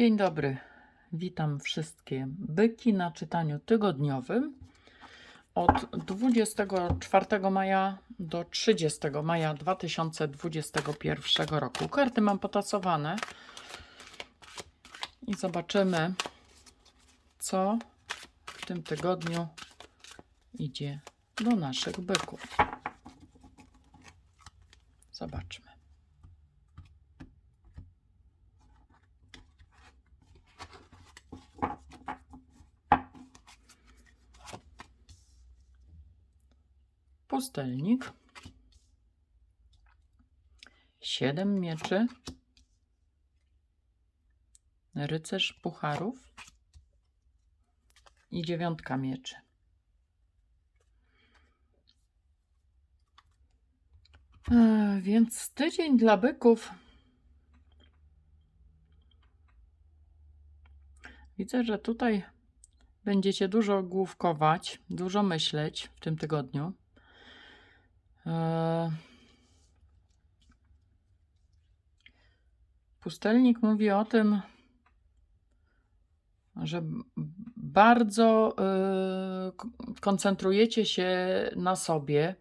Dzień dobry. Witam wszystkie byki na czytaniu tygodniowym od 24 maja do 30 maja 2021 roku. Karty mam potasowane i zobaczymy, co w tym tygodniu idzie do naszych byków. Zobaczmy. Pustelnik. Siedem mieczy. Rycerz pucharów. I dziewiątka mieczy. E, Więc tydzień dla byków. Widzę, że tutaj będziecie dużo główkować, dużo myśleć w tym tygodniu. E, Pustelnik mówi o tym, że bardzo e, koncentrujecie się na sobie,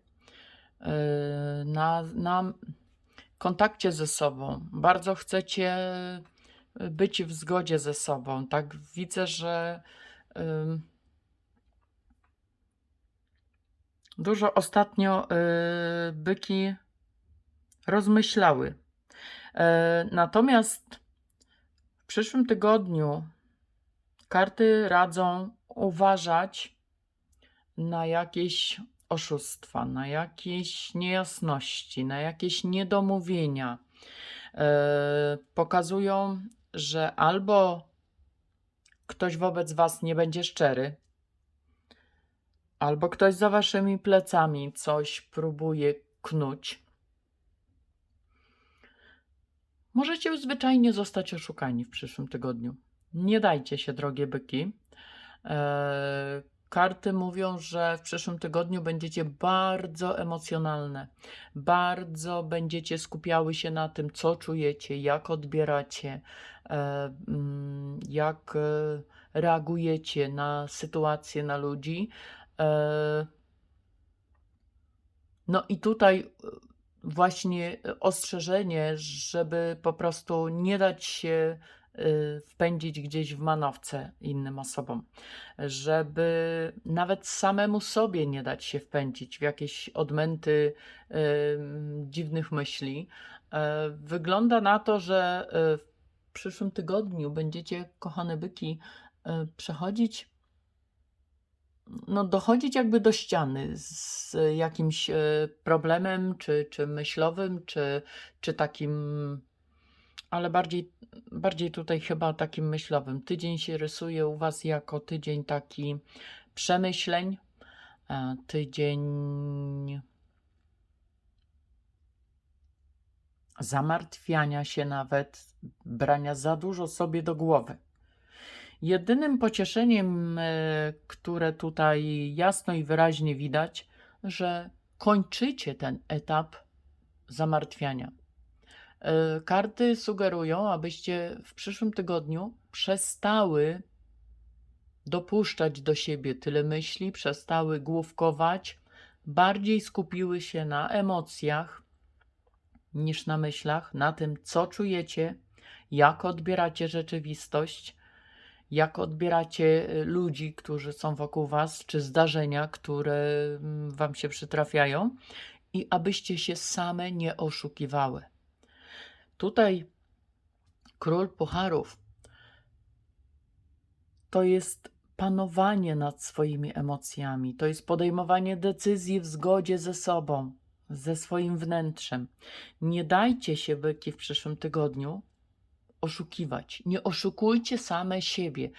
e, na, na kontakcie ze sobą. Bardzo chcecie być w zgodzie ze sobą. Tak widzę, że dużo ostatnio y, byki rozmyślały. E, Natomiast w przyszłym tygodniu karty radzą uważać na jakieś oszustwa, na jakieś niejasności, na jakieś niedomówienia. E, Pokazują, że albo ktoś wobec Was nie będzie szczery, albo ktoś za Waszymi plecami coś próbuje knuć. Możecie zwyczajnie zostać oszukani w przyszłym tygodniu. Nie dajcie się, drogie byki. E, Karty mówią, że w przyszłym tygodniu będziecie bardzo emocjonalne. Bardzo będziecie skupiały się na tym, co czujecie, jak odbieracie, e, mm, jak e, reagujecie na sytuacje, na ludzi. E, No i tutaj e, właśnie ostrzeżenie, żeby po prostu nie dać się y, wpędzić gdzieś w manowce innym osobom, żeby nawet samemu sobie nie dać się wpędzić w jakieś odmęty dziwnych myśli. E, Wygląda na to, że w przyszłym tygodniu będziecie, kochane byki, y, przechodzić no, dochodzić jakby do ściany z jakimś e, problemem, czy, czy myślowym, czy, czy takim, ale bardziej, bardziej tutaj chyba takim myślowym. Tydzień się rysuje u Was jako tydzień taki przemyśleń, e, tydzień zamartwiania się nawet, brania za dużo sobie do głowy. Jedynym pocieszeniem, e, które tutaj jasno i wyraźnie widać, że kończycie ten etap zamartwiania. E, Karty sugerują, abyście w przyszłym tygodniu przestały dopuszczać do siebie tyle myśli, przestały główkować, bardziej skupiły się na emocjach niż na myślach, na tym, co czujecie, jak odbieracie rzeczywistość jak odbieracie y, ludzi, którzy są wokół Was, czy zdarzenia, które mm, Wam się przytrafiają, i abyście się same nie oszukiwały. Tutaj król pucharów to jest panowanie nad swoimi emocjami, to jest podejmowanie decyzji w zgodzie ze sobą, ze swoim wnętrzem. Nie dajcie się byki w przyszłym tygodniu oszukiwać. Nie oszukujcie same siebie.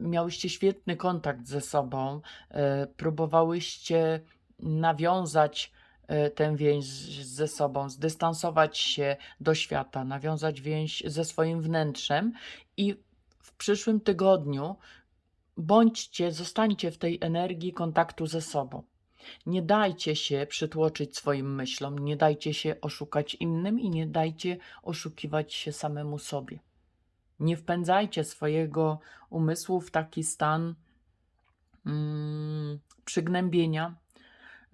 Miałyście świetny kontakt ze sobą, e, próbowałyście nawiązać e, tę więź ze sobą, zdystansować się do świata, nawiązać więź ze swoim wnętrzem i w przyszłym tygodniu bądźcie, zostańcie w tej energii kontaktu ze sobą. Nie dajcie się przytłoczyć swoim myślom, nie dajcie się oszukać innym i nie dajcie oszukiwać się samemu sobie. Nie wpędzajcie swojego umysłu w taki stan mm, przygnębienia,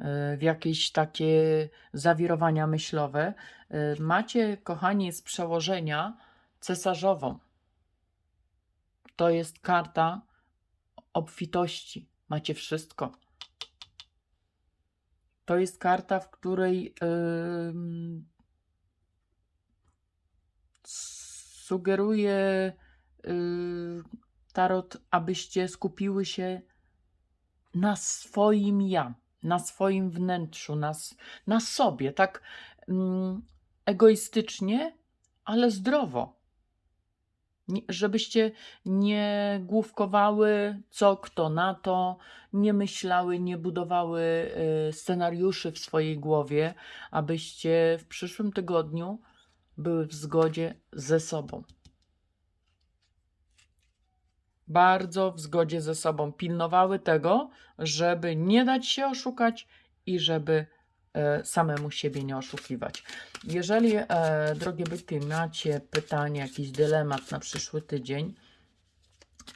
y, w jakieś takie zawirowania myślowe. Y, Macie, kochani, z przełożenia cesarzową. To jest karta obfitości. Macie wszystko. To jest karta, w której ym, sugeruje y, tarot, abyście skupiły się na swoim ja, na swoim wnętrzu, na, na sobie, tak mm, egoistycznie, ale zdrowo. Żebyście nie główkowały, co kto na to, nie myślały, nie budowały y, scenariuszy w swojej głowie, abyście w przyszłym tygodniu były w zgodzie ze sobą. Bardzo w zgodzie ze sobą. Pilnowały tego, żeby nie dać się oszukać i żeby samemu siebie nie oszukiwać. Jeżeli, e, drogie byki, macie pytanie, jakiś dylemat na przyszły tydzień,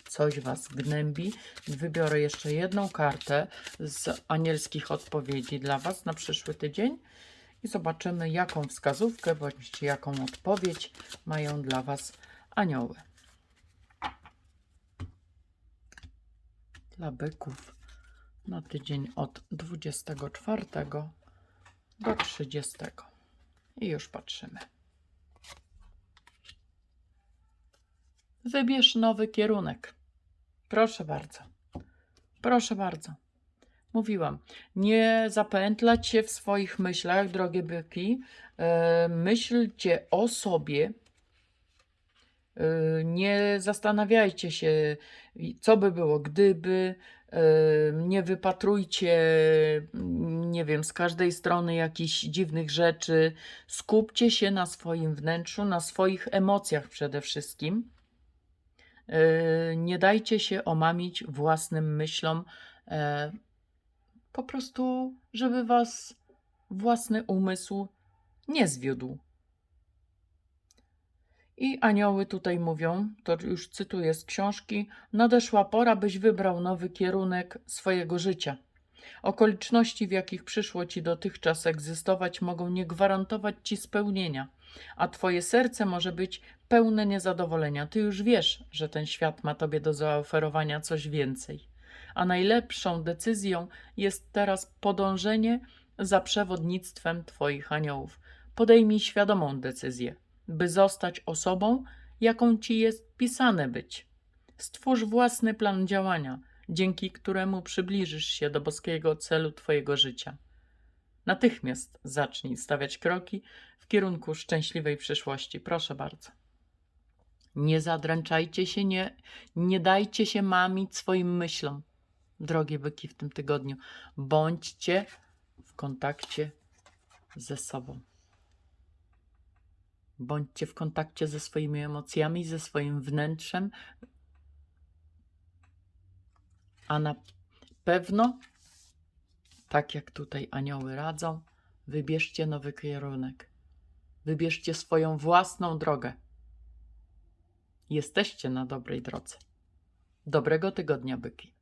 coś Was gnębi, wybiorę jeszcze jedną kartę z anielskich odpowiedzi dla Was na przyszły tydzień i zobaczymy, jaką wskazówkę bądź jaką odpowiedź mają dla Was anioły. Dla byków na tydzień od 24 do 30. I już patrzymy. Wybierz nowy kierunek. Proszę bardzo. Proszę bardzo. Mówiłam, nie zapętlać się w swoich myślach, drogie byki. E, myślcie o sobie. E, nie zastanawiajcie się, co by było, gdyby. E, nie wypatrujcie, nie wiem, z każdej strony jakichś dziwnych rzeczy. Skupcie się na swoim wnętrzu, na swoich emocjach przede wszystkim. E, Nie dajcie się omamić własnym myślom. e, Po prostu, żeby was własny umysł nie zwiódł. I anioły tutaj mówią, to już cytuję z książki: Nadeszła pora, byś wybrał nowy kierunek swojego życia. Okoliczności, w jakich przyszło ci dotychczas egzystować, mogą nie gwarantować ci spełnienia, a twoje serce może być pełne niezadowolenia. Ty już wiesz, że ten świat ma tobie do zaoferowania coś więcej. A najlepszą decyzją jest teraz podążenie za przewodnictwem twoich aniołów. Podejmij świadomą decyzję, by zostać osobą, jaką ci jest pisane być. Stwórz własny plan działania, dzięki któremu przybliżysz się do boskiego celu Twojego życia. Natychmiast zacznij stawiać kroki w kierunku szczęśliwej przyszłości. Proszę bardzo. Nie zadręczajcie się, nie, nie dajcie się mamić swoim myślom, drogie byki, w tym tygodniu. Bądźcie w kontakcie ze sobą. Bądźcie w kontakcie ze swoimi emocjami, ze swoim wnętrzem, a na pewno, tak jak tutaj anioły radzą, wybierzcie nowy kierunek. Wybierzcie swoją własną drogę. Jesteście na dobrej drodze. Dobrego tygodnia, byki.